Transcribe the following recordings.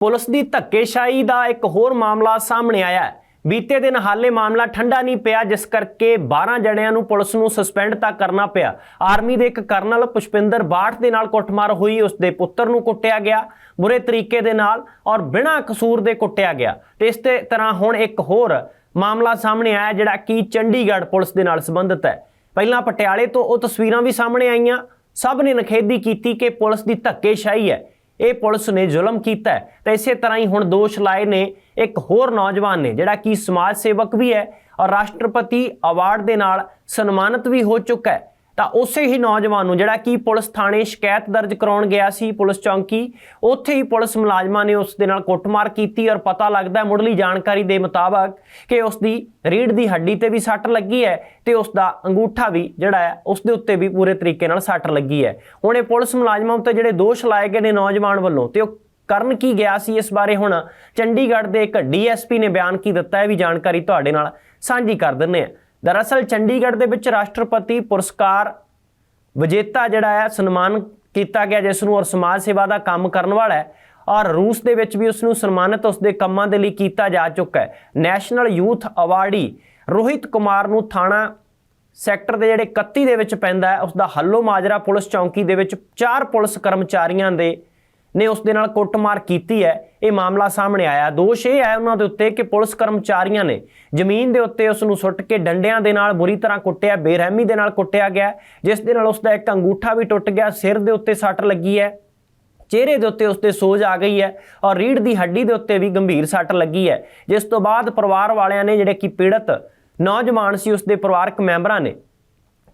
Police ਦੀ ਧੱਕੇਸ਼ਾਹੀ ਦਾ ਇੱਕ ਹੋਰ ਮਾਮਲਾ ਸਾਹਮਣੇ ਆਇਆ ਹੈ। ਬੀਤੇ ਦਿਨ ਹਾਲੇ ਮਾਮਲਾ ਠੰਡਾ ਨਹੀਂ ਪਿਆ, ਜਿਸ ਕਰਕੇ 12 ਜਣਿਆਂ ਨੂੰ ਪੁਲਿਸ ਨੂੰ ਸਸਪੈਂਡ ਤਾਂ ਕਰਨਾ ਪਿਆ। ਆਰਮੀ ਦੇ ਇੱਕ ਕਰਨਲ ਪੁਸ਼ਪਿੰਦਰ ਬਾਠ ਦੇ ਨਾਲ ਕੁੱਟਮਾਰ ਹੋਈ, ਉਸ ਦੇ ਪੁੱਤਰ ਨੂੰ ਕੁੱਟਿਆ ਗਿਆ, ਬੁਰੇ ਤਰੀਕੇ ਦੇ ਨਾਲ ਔਰ ਬਿਨਾਂ ਕਸੂਰ ਦੇ ਕੁੱਟਿਆ ਗਿਆ। ਤੇ ਇਸ ਤੇ ਤਰ੍ਹਾਂ ਹੁਣ ਇੱਕ ਹੋਰ ਮਾਮਲਾ ਸਾਹਮਣੇ ਆਇਆ, ਜਿਹੜਾ ਕਿ ਚੰਡੀਗੜ੍ਹ ਪੁਲਿਸ ਦੇ ਨਾਲ ਸੰਬੰਧਿਤ ਹੈ। ਪਹਿਲਾਂ ਪਟਿਆਲੇ ਤੋਂ ਉਹ ਤਸਵੀਰਾਂ ਵੀ ਸਾਹਮਣੇ ਆਈਆਂ। ਸਭ ਨੇ ਨਖੇਦੀ ਕੀਤੀ ਕਿ ਪੁਲਿਸ ਦੀ ਧੱਕੇਸ਼ਾਹੀ ਹੈ। ਇਹ ਪੁਲਿਸ ਨੇ ਜ਼ੁਲਮ ਕੀਤਾ ਹੈ। ਤਾਂ ਇਸੇ ਤਰ੍ਹਾਂ ਹੀ ਹੁਣ ਦੋਸ਼ ਲਾਏ ਨੇ ਇੱਕ ਹੋਰ ਨੌਜਵਾਨ ਨੇ, ਜਿਹੜਾ ਕਿ ਸਮਾਜ ਸੇਵਕ ਵੀ ਹੈ ਔਰ ਰਾਸ਼ਟਰਪਤੀ ਅਵਾਰਡ ਦੇ ਨਾਲ ਸਨਮਾਨਿਤ ਵੀ ਹੋ ਚੁੱਕਾ ਹੈ। ਤਾਂ ਉਸੇ ਹੀ ਨੌਜਵਾਨ ਨੂੰ ਜਿਹੜਾ ਕਿ ਪੁਲਿਸ ਥਾਣੇ ਸ਼ਿਕਾਇਤ ਦਰਜ ਕਰਾਉਣ ਗਿਆ ਸੀ, ਪੁਲਿਸ ਚੌਂਕੀ, ਉੱਥੇ ਹੀ ਪੁਲਿਸ ਮੁਲਾਜ਼ਮਾਂ ਨੇ ਉਸ ਦੇ ਨਾਲ ਕੁੱਟਮਾਰ ਕੀਤੀ ਔਰ ਪਤਾ ਲੱਗਦਾ ਮੁੱਢਲੀ ਜਾਣਕਾਰੀ ਦੇ ਮੁਤਾਬਕ ਕਿ ਉਸ ਦੀ ਰੀੜ ਦੀ ਹੱਡੀ ਤੇ ਵੀ ਸੱਟ ਲੱਗੀ ਹੈ ਤੇ ਉਸ ਦਾ ਅੰਗੂਠਾ ਵੀ ਜਿਹੜਾ ਹੈ, ਉਸ ਦੇ ਉੱਤੇ ਵੀ ਪੂਰੇ ਤਰੀਕੇ ਨਾਲ ਸੱਟ ਲੱਗੀ ਹੈ। ਹੁਣ ਇਹ ਪੁਲਿਸ ਮੁਲਾਜ਼ਮਾਂ ਉੱਤੇ ਜਿਹੜੇ ਦੋਸ਼ ਲਾਏ ਗਏ ਨੇ ਨੌਜਵਾਨ ਵੱਲੋਂ ਤੇ ਉਹ ਕਰਨ ਕੀ ਗਿਆ ਸੀ ਇਸ ਬਾਰੇ ਹੁਣ ਚੰਡੀਗੜ੍ਹ ਦੇ ਇੱਕ ਡੀਐਸਪੀ ਨੇ ਬਿਆਨ ਕੀ ਦਿੱਤਾ ਹੈ ਵੀ ਜਾਣਕਾਰੀ ਤੁਹਾਡੇ ਨਾਲ ਸਾਂਝੀ ਕਰ ਦਿੰਨੇ ਆ ਦਰਅਸਲ ਚੰਡੀਗੜ੍ਹ ਦੇ ਵਿੱਚ ਰਾਸ਼ਟਰਪਤੀ ਪੁਰਸਕਾਰ ਵਿਜੇਤਾ ਜਿਹੜਾ ਹੈ, ਸਨਮਾਨ ਕੀਤਾ ਗਿਆ, ਜਿਸ ਨੂੰ ਔਰ ਸਮਾਜ ਸੇਵਾ ਦਾ ਕੰਮ ਕਰਨ ਵਾਲਾ ਹੈ ਔਰ ਰੂਸ ਦੇ ਵਿੱਚ ਵੀ ਉਸ ਨੂੰ ਸਨਮਾਨਿਤ ਉਸ ਦੇ ਕੰਮਾਂ ਦੇ ਲਈ ਕੀਤਾ ਜਾ ਚੁੱਕਾ ਹੈ। National youth awardee Rohit Kumar ਨੂੰ ਥਾਣਾ ਸੈਕਟਰ ਦੇ ਜਿਹੜੇ 31 ਦੇ ਵਿੱਚ ਪੈਂਦਾ ਹੈ, ਉਸ ਦਾ ਹੱਲੋ ਮਾਜਰਾ ਪੁਲਿਸ ਚੌਂਕੀ ਦੇ ਵਿੱਚ ਚਾਰ ਪੁਲਿਸ ਕਰਮਚਾਰੀਆਂ ਦੇ ਨੇ ਉਸ ਦੇ ਨਾਲ ਕੁੱਟਮਾਰ ਕੀਤੀ ਹੈ। ਇਹ ਮਾਮਲਾ ਸਾਹਮਣੇ ਆਇਆ। ਦੋਸ਼ ਇਹ ਹੈ ਉਹਨਾਂ ਦੇ ਉੱਤੇ ਕਿ ਪੁਲਿਸ ਕਰਮਚਾਰੀਆਂ ਨੇ ਜ਼ਮੀਨ ਦੇ ਉੱਤੇ ਉਸ ਨੂੰ ਸੁੱਟ ਕੇ ਡੰਡਿਆਂ ਦੇ ਨਾਲ ਬੁਰੀ ਤਰ੍ਹਾਂ ਕੁੱਟਿਆ, ਬੇਰਹਿਮੀ ਦੇ ਨਾਲ ਕੁੱਟਿਆ ਗਿਆ, ਜਿਸ ਦੇ ਨਾਲ ਉਸ ਦਾ ਇੱਕ ਅੰਗੂਠਾ ਵੀ ਟੁੱਟ ਗਿਆ, ਸਿਰ ਦੇ ਉੱਤੇ ਸੱਟ ਲੱਗੀ ਹੈ, ਚਿਹਰੇ ਦੇ ਉੱਤੇ ਉਸਤੇ ਸੋਜ ਆ ਗਈ ਹੈ ਔਰ ਰੀੜ ਦੀ ਹੱਡੀ ਦੇ ਉੱਤੇ ਵੀ ਗੰਭੀਰ ਸੱਟ ਲੱਗੀ ਹੈ। ਜਿਸ ਤੋਂ ਬਾਅਦ ਪਰਿਵਾਰ ਵਾਲਿਆਂ ਨੇ ਜਿਹੜੇ ਕਿ ਪੀੜਤ ਨੌਜਵਾਨ ਸੀ ਉਸਦੇ ਪਰਿਵਾਰਕ ਮੈਂਬਰਾਂ ਨੇ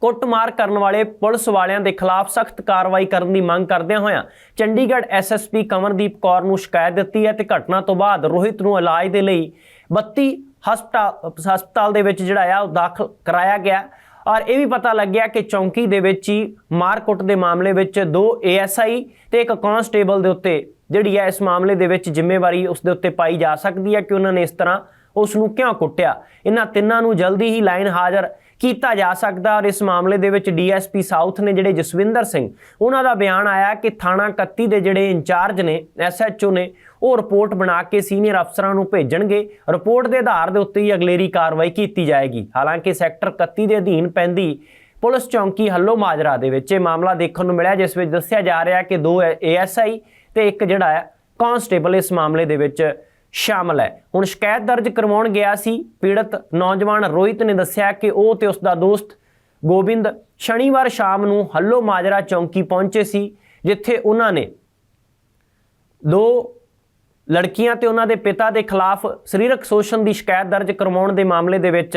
ਕੁੱਟਮਾਰ ਕਰਨ ਵਾਲੇ ਪੁਲਿਸ ਵਾਲਿਆਂ ਦੇ ਖਿਲਾਫ ਸਖਤ ਕਾਰਵਾਈ ਕਰਨ ਦੀ ਮੰਗ ਕਰਦਿਆਂ ਹੋਇਆਂ ਚੰਡੀਗੜ੍ਹ ਐਸਐਸਪੀ ਕਮਰਦੀਪ ਕੌਰ ਨੂੰ ਸ਼ਿਕਾਇਤ ਦਿੱਤੀ ਹੈ ਤੇ ਘਟਨਾ ਤੋਂ ਬਾਅਦ ਰੋਹਿਤ ਨੂੰ ਇਲਾਜ ਦੇ ਲਈ 32 ਹਸਪਤਾਲ ਹਸਪਤਾਲ ਦੇ ਵਿੱਚ ਜਿਹੜਾ ਆ ਉਹ ਦਾਖਲ ਕਰਾਇਆ ਗਿਆ। ਔਰ ਇਹ ਵੀ ਪਤਾ ਲੱਗਿਆ ਕਿ ਚੌਂਕੀ ਦੇ ਵਿੱਚ ਹੀ ਮਾਰਕੁੱਟ ਦੇ ਮਾਮਲੇ ਵਿੱਚ ਦੋ ਏਐਸਆਈ ਤੇ ਇੱਕ ਕਾਂਸਟੇਬਲ ਦੇ ਉੱਤੇ ਜਿਹੜੀ ਹੈ ਇਸ ਮਾਮਲੇ ਦੇ ਵਿੱਚ ਜ਼ਿੰਮੇਵਾਰੀ ਉਸ ਦੇ ਉੱਤੇ ਪਾਈ ਜਾ ਸਕਦੀ ਹੈ ਕਿ ਉਹਨਾਂ ਨੇ ਇਸ ਤਰ੍ਹਾਂ ਉਸ ਨੂੰ ਕਿਉਂ ਕੁੱਟਿਆ। ਇਹਨਾਂ ਤਿੰਨਾਂ ਨੂੰ ਜਲਦੀ ਹੀ ਲਾਈਨ ਹਾਜ਼ਰ ਕੀਤਾ ਜਾ ਸਕਦਾ ਔਰ ਇਸ ਮਾਮਲੇ ਦੇ ਵਿੱਚ ਡੀਐਸਪੀ ਸਾਊਥ ਨੇ ਜਿਹੜੇ ਜਸਵਿੰਦਰ ਸਿੰਘ, ਉਹਨਾਂ ਦਾ ਬਿਆਨ ਆਇਆ ਕਿ ਥਾਣਾ 31 ਦੇ ਜਿਹੜੇ ਇੰਚਾਰਜ ਨੇ, ਐਸਐਚਓ ਨੇ, ਉਹ ਰਿਪੋਰਟ ਬਣਾ ਕੇ ਸੀਨੀਅਰ ਅਫਸਰਾਂ ਨੂੰ ਭੇਜਣਗੇ। ਰਿਪੋਰਟ ਦੇ ਆਧਾਰ ਦੇ ਉੱਤੇ ਹੀ ਅਗਲੇਰੀ ਕਾਰਵਾਈ ਕੀਤੀ ਜਾਏਗੀ। ਹਾਲਾਂਕਿ ਸੈਕਟਰ 31 ਦੇ ਅਧੀਨ ਪੈਂਦੀ ਪੁਲਿਸ ਚੌਂਕੀ ਹੱਲੋ ਮਾਜਰਾ ਦੇ ਵਿੱਚ ਇਹ ਮਾਮਲਾ ਦੇਖਣ ਨੂੰ ਮਿਲਿਆ, ਜਿਸ ਵਿੱਚ ਦੱਸਿਆ ਜਾ ਰਿਹਾ ਕਿ ਦੋ ਏਐਸਆਈ ਤੇ ਇੱਕ ਜਿਹੜਾ ਹੈ, ਕਾਂਸਟੇਬਲ ਇਸ ਮਾਮਲੇ ਦੇ ਵਿੱਚ ਸ਼ਾਮਲ ਹੈ। ਹੁਣ ਸ਼ਿਕਾਇਤ ਦਰਜ ਕਰਵਾਉਣ ਗਿਆ ਸੀ, ਪੀੜਤ ਨੌਜਵਾਨ ਰੋਹਿਤ ਨੇ ਦੱਸਿਆ ਕਿ ਉਹ ਤੇ ਉਸ ਦਾ ਦੋਸਤ ਗੋਬਿੰਦ ਸ਼ਨੀਵਾਰ ਸ਼ਾਮ ਨੂੰ ਹੱਲੋ ਮਾਜਰਾ ਚੌਂਕੀ ਪਹੁੰਚੇ ਸੀ, ਜਿੱਥੇ ਉਹਨਾਂ ਨੇ ਦੋ ਲੜਕੀਆਂ ਤੇ ਉਹਨਾਂ ਦੇ ਪਿਤਾ ਦੇ ਖਿਲਾਫ ਸਰੀਰਕ ਸ਼ੋਸ਼ਣ ਦੀ ਸ਼ਿਕਾਇਤ ਦਰਜ ਕਰਵਾਉਣ ਦੇ ਮਾਮਲੇ ਦੇ ਵਿੱਚ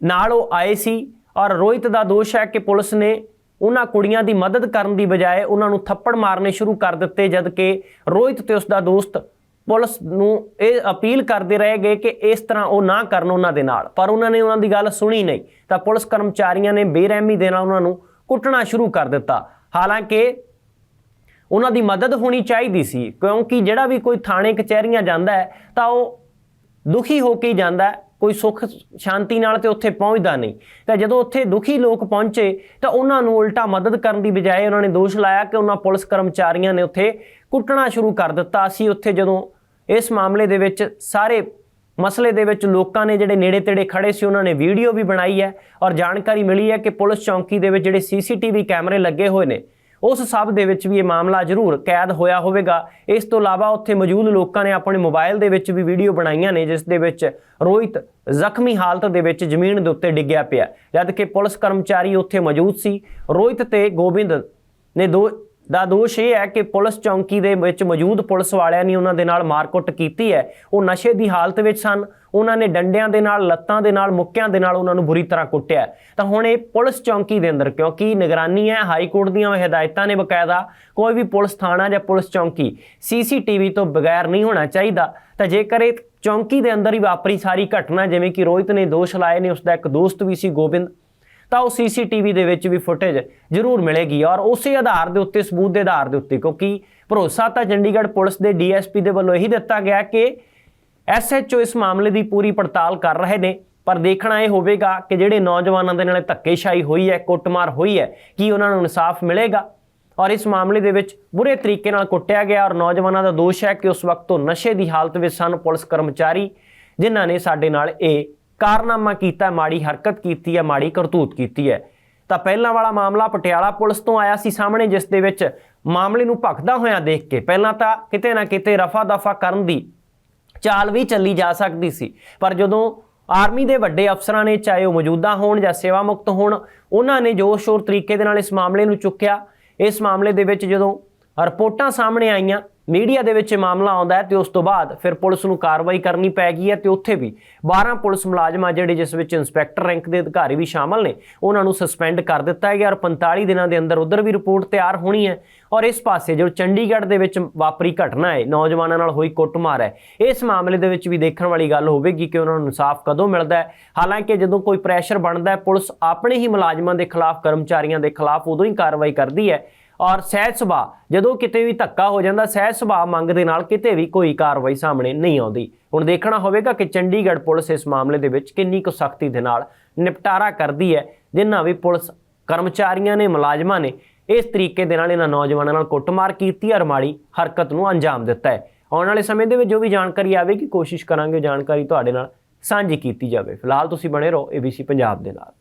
ਨਾਲ ਉਹ ਆਏ ਸੀ ਔਰ ਰੋਹਿਤ ਦਾ ਦੋਸ਼ ਹੈ ਕਿ ਪੁਲਿਸ ਨੇ ਉਹਨਾਂ ਕੁੜੀਆਂ ਦੀ ਮਦਦ ਕਰਨ ਦੀ ਬਜਾਏ ਉਹਨਾਂ ਨੂੰ ਥੱਪੜ ਮਾਰਨੇ ਸ਼ੁਰੂ ਕਰ ਦਿੱਤੇ ਜਦ ਕਿ ਰੋਹਿਤ ਤੇ ਉਸ ਦਾ ਦੋਸਤ ਪੁਲਿਸ ਨੂੰ ਇਹ ਅਪੀਲ ਕਰਦੇ ਰਹੇ ਗਏ ਕਿ ਇਸ ਤਰ੍ਹਾਂ ਉਹ ਨਾ ਕਰਨ ਉਹਨਾਂ ਦੇ ਨਾਲ। ਪਰ ਉਹਨਾਂ ਨੇ ਉਹਨਾਂ ਦੀ ਗੱਲ ਸੁਣੀ ਨਹੀਂ। ਤਾਂ ਪੁਲਿਸ ਕਰਮਚਾਰੀਆਂ ਨੇ ਬੇਰਹਿਮੀ ਦੇ ਨਾਲ ਉਹਨਾਂ ਨੂੰ ਕੁੱਟਣਾ ਸ਼ੁਰੂ ਕਰ ਦਿੱਤਾ। ਹਾਲਾਂਕਿ ਉਹਨਾਂ ਦੀ ਮਦਦ ਹੋਣੀ ਚਾਹੀਦੀ ਸੀ, ਕਿਉਂਕਿ ਜਿਹੜਾ ਵੀ ਕੋਈ ਥਾਣੇ, ਕਚਹਿਰੀਆਂ ਜਾਂਦਾ ਹੈ, ਤਾਂ ਉਹ ਦੁਖੀ ਹੋ ਕੇ ਜਾਂਦਾ ਹੈ। ਕੋਈ ਸੁੱਖ, ਸ਼ਾਂਤੀ ਨਾਲ ਤੇ ਉੱਥੇ ਪਹੁੰਚਦਾ ਨਹੀਂ। ਤਾਂ ਜਦੋਂ ਉੱਥੇ ਦੁਖੀ ਲੋਕ ਪਹੁੰਚੇ, ਤਾਂ ਉਹਨਾਂ ਨੂੰ ਉਲਟਾ ਮਦਦ ਕਰਨ ਦੀ ਬਜਾਏ ਉਹਨਾਂ ਨੇ ਦੋਸ਼ ਲਾਇਆ ਕਿ ਉਹਨਾਂ ਪੁਲਿਸ ਕਰਮਚਾਰੀਆਂ ਨੇ ਉੱਥੇ ਕੁੱਟਣਾ ਸ਼ੁਰੂ ਕਰ ਦਿੱਤਾ। ਸੀ ਉੱਥੇ ਜਦੋਂ ਇਸ ਮਾਮਲੇ ਦੇ ਵਿੱਚ ਸਾਰੇ ਮਸਲੇ ਦੇ ਵਿੱਚ ਲੋਕਾਂ ਨੇ ਜਿਹੜੇ ਨੇੜੇ ਤੇੜੇ ਖੜੇ ਸੀ, ਉਹਨਾਂ ਨੇ ਵੀਡੀਓ ਵੀ ਬਣਾਈ ਹੈ ਔਰ ਜਾਣਕਾਰੀ ਮਿਲੀ ਹੈ ਕਿ ਪੁਲਿਸ ਚੌਂਕੀ ਦੇ ਵਿੱਚ ਜਿਹੜੇ ਸੀਸੀਟੀਵੀ ਕੈਮਰੇ ਲੱਗੇ ਹੋਏ ਨੇ, ਉਸ ਸਭ ਦੇ ਵਿੱਚ ਵੀ ਇਹ ਮਾਮਲਾ ਜ਼ਰੂਰ ਕੈਦ ਹੋਇਆ ਹੋਵੇਗਾ। ਇਸ ਤੋਂ ਇਲਾਵਾ ਉੱਥੇ ਮੌਜੂਦ ਲੋਕਾਂ ਨੇ ਆਪਣੇ ਮੋਬਾਈਲ ਦੇ ਵਿੱਚ ਵੀ ਵੀਡੀਓ ਬਣਾਈਆਂ ਨੇ, ਜਿਸ ਦੇ ਵਿੱਚ ਰੋਹਿਤ ਜ਼ਖਮੀ ਹਾਲਤ ਦੇ ਵਿੱਚ ਜ਼ਮੀਨ ਦੇ ਉੱਤੇ ਡਿੱਗਿਆ ਪਿਆ। ਜਦ ਕਿ ਪੁਲਿਸ ਕਰਮਚਾਰੀ ਉੱਥੇ ਮੌਜੂਦ ਸੀ। ਰੋਹਿਤ ਤੇ ਗੋਬਿੰਦ ਨੇ ਦੋ ਦਾ ਦੋਸ਼ ਇਹ ਹੈ ਕਿ ਪੁਲਿਸ ਚੌਂਕੀ ਦੇ ਵਿੱਚ ਮੌਜੂਦ ਪੁਲਿਸ ਵਾਲਿਆਂ ਨੇ ਉਹਨਾਂ ਦੇ ਨਾਲ ਮਾਰਕੁੱਟ ਕੀਤੀ ਹੈ। ਉਹ ਨਸ਼ੇ ਦੀ ਹਾਲਤ ਵਿੱਚ ਸਨ। ਉਹਨਾਂ ਨੇ ਡੰਡਿਆਂ ਦੇ ਨਾਲ, ਲੱਤਾਂ ਦੇ ਨਾਲ, ਮੁੱਕਿਆਂ ਦੇ ਨਾਲ ਉਹਨਾਂ ਨੂੰ ਬੁਰੀ ਤਰ੍ਹਾਂ ਕੁੱਟਿਆ। ਤਾਂ ਹੁਣ ਇਹ ਪੁਲਿਸ ਚੌਂਕੀ ਦੇ ਅੰਦਰ, ਕਿਉਂਕਿ ਨਿਗਰਾਨੀ ਹੈ, ਹਾਈ ਕੋਰਟ ਦੀਆਂ ਹਦਾਇਤਾਂ ਨੇ ਬਕਾਇਦਾ, ਕੋਈ ਵੀ ਪੁਲਿਸ ਥਾਣਾ ਜਾਂ ਪੁਲਿਸ ਚੌਂਕੀ ਸੀਸੀਟੀਵੀ ਤੋਂ ਬਗੈਰ ਨਹੀਂ ਹੋਣਾ ਚਾਹੀਦਾ। ਤਾਂ ਜੇਕਰ ਇਹ ਚੌਂਕੀ ਦੇ ਅੰਦਰ ਹੀ ਵਾਪਰੀ ਸਾਰੀ ਘਟਨਾ, ਜਿਵੇਂ ਕਿ ਰੋਹਿਤ ਨੇ ਦੋਸ਼ ਲਾਏ ਨੇ ਉਸ ਦਾ ਇੱਕ ਦੋਸਤ ਵੀ ਸੀ, ਗੋਬਿੰਦ ਤਾਂ ਉਹ ਸੀਸੀਟੀਵੀ ਦੇ ਵਿੱਚ ਵੀ ਫੁਟੇਜ ਜ਼ਰੂਰ ਮਿਲੇਗੀ ਔਰ ਉਸੇ ਆਧਾਰ ਦੇ ਉੱਤੇ, ਸਬੂਤ ਦੇ ਆਧਾਰ ਦੇ ਉੱਤੇ, ਕਿਉਂਕਿ ਭਰੋਸਾ ਤਾਂ ਚੰਡੀਗੜ੍ਹ ਪੁਲਿਸ ਦੇ ਡੀਐਸਪੀ ਦੇ ਵੱਲੋਂ ਇਹੀ ਦਿੱਤਾ ਗਿਆ ਕਿ ਐਸਐਚਓ ਇਸ ਮਾਮਲੇ ਦੀ ਪੂਰੀ ਪੜਤਾਲ ਕਰ ਰਹੇ ਨੇ, ਪਰ ਦੇਖਣਾ ਇਹ ਹੋਵੇਗਾ ਕਿ ਜਿਹੜੇ ਨੌਜਵਾਨਾਂ ਦੇ ਨਾਲ ਧੱਕੇਸ਼ਾਹੀ ਹੋਈ ਹੈ, ਕੁੱਟਮਾਰ ਹੋਈ ਹੈ, ਕੀ ਉਹਨਾਂ ਨੂੰ ਇਨਸਾਫ ਮਿਲੇਗਾ? ਔਰ ਇਸ ਮਾਮਲੇ ਦੇ ਵਿੱਚ ਬੁਰੇ ਤਰੀਕੇ ਨਾਲ ਕੁੱਟਿਆ ਗਿਆ ਔਰ ਨੌਜਵਾਨਾਂ ਦਾ ਦੋਸ਼ ਹੈ ਕਿ ਉਸ ਵਕਤ ਉਹ ਨਸ਼ੇ ਦੀ ਹਾਲਤ ਵਿੱਚ ਸਨ ਪੁਲਿਸ ਕਰਮਚਾਰੀ, ਜਿਨ੍ਹਾਂ ਨੇ ਸਾਡੇ ਨਾਲ ਇਹ ਕਾਰਨਾਮਾ ਕੀਤਾ, ਮਾੜੀ ਹਰਕਤ ਕੀਤੀ ਹੈ, ਮਾੜੀ ਕਰਤੂਤ ਕੀਤੀ ਹੈ। ਤਾਂ ਪਹਿਲਾਂ ਵਾਲਾ ਮਾਮਲਾ ਪਟਿਆਲਾ ਪੁਲਿਸ ਤੋਂ ਆਇਆ ਸੀ ਸਾਹਮਣੇ, ਜਿਸ ਦੇ ਵਿੱਚ ਮਾਮਲੇ ਨੂੰ ਭਖਦਾ ਹੋਇਆ ਦੇਖ ਕੇ, ਪਹਿਲਾਂ ਤਾਂ ਕਿਤੇ ਨਾ ਕਿਤੇ ਰਫਾ ਦਫਾ ਕਰਨ ਦੀ ਚਾਲ ਵੀ ਚੱਲੀ ਜਾ ਸਕਦੀ ਸੀ। ਪਰ ਜਦੋਂ ਆਰਮੀ ਦੇ ਵੱਡੇ ਅਫਸਰਾਂ ਨੇ, ਚਾਹੇ ਉਹ ਮੌਜੂਦਾ ਹੋਣ ਜਾਂ ਸੇਵਾ ਮੁਕਤ ਹੋਣ, ਉਹਨਾਂ ਨੇ ਜੋਰ ਸ਼ੋਰ ਤਰੀਕੇ ਦੇ ਨਾਲ ਇਸ ਮਾਮਲੇ ਨੂੰ ਚੁੱਕਿਆ। ਇਸ ਮਾਮਲੇ ਦੇ ਵਿੱਚ ਜਦੋਂ ਰਿਪੋਰਟਾਂ ਸਾਹਮਣੇ ਆਈਆਂ ਮੀਡੀਆ ਦੇ ਵਿੱਚ ਇਹ ਮਾਮਲਾ ਆਉਂਦਾ ਹੈ ਤੇ ਉਸ ਤੋਂ ਬਾਅਦ ਫਿਰ ਪੁਲਿਸ ਨੂੰ ਕਾਰਵਾਈ ਕਰਨੀ ਪੈ ਗਈ ਹੈ ਤੇ ਉੱਥੇ ਵੀ 12 ਪੁਲਿਸ ਮੁਲਾਜ਼ਮਾਂ ਜਿਹੜੇ ਜਿਸ ਵਿੱਚ ਇੰਸਪੈਕਟਰ ਰੈਂਕ ਦੇ ਅਧਿਕਾਰੀ ਵੀ ਸ਼ਾਮਲ ਨੇ, ਉਹਨਾਂ ਨੂੰ ਸਸਪੈਂਡ ਕਰ ਦਿੱਤਾ ਗਿਆ ਔਰ 45 ਦਿਨਾਂ ਦੇ ਅੰਦਰ ਉਧਰ ਵੀ ਰਿਪੋਰਟ ਤਿਆਰ ਹੋਣੀ ਹੈ ਔਰ ਇਸ ਪਾਸੇ ਜੋ ਚੰਡੀਗੜ੍ਹ ਦੇ ਵਿੱਚ ਵਾਪਰੀ ਘਟਨਾ ਹੈ, ਨੌਜਵਾਨਾਂ ਨਾਲ ਹੋਈ ਕੁੱਟਮਾਰ ਹੈ। ਇਸ ਮਾਮਲੇ ਦੇ ਵਿੱਚ ਵੀ ਦੇਖਣ ਵਾਲੀ ਗੱਲ ਹੋਵੇਗੀ ਕਿ ਉਹਨਾਂ ਨੂੰ ਇਨਸਾਫ ਕਦੋਂ ਮਿਲਦਾ ਹੈ। ਹਾਲਾਂਕਿ ਜਦੋਂ ਕੋਈ ਪ੍ਰੈਸ਼ਰ ਬਣਦਾ ਹੈ, ਪੁਲਿਸ ਆਪਣੇ ਹੀ ਮੁਲਾਜ਼ਮਾਂ ਦੇ ਖਿਲਾਫ, ਕਰਮਚਾਰੀਆਂ ਦੇ ਖਿਲਾਫ ਉਦੋਂ ਹੀ ਕਾਰਵਾਈ ਕਰਦੀ ਹੈ ਔਰ ਸਹਿਜ ਸੁਭਾਅ, ਜਦੋਂ ਕਿਤੇ ਵੀ ਧੱਕਾ ਹੋ ਜਾਂਦਾ, ਸਹਿਜ ਸੁਭਾਅ ਮੰਗ ਦੇ ਨਾਲ ਕਿਤੇ ਵੀ ਕੋਈ ਕਾਰਵਾਈ ਸਾਹਮਣੇ ਨਹੀਂ ਆਉਂਦੀ। ਹੁਣ ਦੇਖਣਾ ਹੋਵੇਗਾ ਕਿ ਚੰਡੀਗੜ੍ਹ ਪੁਲਿਸ ਇਸ ਮਾਮਲੇ ਦੇ ਵਿੱਚ ਕਿੰਨੀ ਕੁ ਸਖਤੀ ਦੇ ਨਾਲ ਨਿਪਟਾਰਾ ਕਰਦੀ ਹੈ ਜਿਨ੍ਹਾਂ ਵੀ ਪੁਲਿਸ ਕਰਮਚਾਰੀਆਂ ਨੇ, ਮੁਲਾਜ਼ਮਾਂ ਨੇ, ਇਸ ਤਰੀਕੇ ਦੇ ਨਾਲ ਇਹਨਾਂ ਨੌਜਵਾਨਾਂ ਨਾਲ ਕੁੱਟਮਾਰ ਕੀਤੀ ਔਰ ਮਾੜੀ ਹਰਕਤ ਨੂੰ ਅੰਜਾਮ ਦਿੱਤਾ ਹੈ। ਆਉਣ ਵਾਲੇ ਸਮੇਂ ਦੇ ਵਿੱਚ ਜੋ ਵੀ ਜਾਣਕਾਰੀ ਆਵੇਗੀ, ਕੋਸ਼ਿਸ਼ ਕਰਾਂਗੇ ਉਹ ਜਾਣਕਾਰੀ ਤੁਹਾਡੇ ਨਾਲ ਸਾਂਝੀ ਕੀਤੀ ਜਾਵੇ। ਫਿਲਹਾਲ ਤੁਸੀਂ ਬਣੇ ਰਹੋ ABC ਪੰਜਾਬ ਦੇ ਨਾਲ।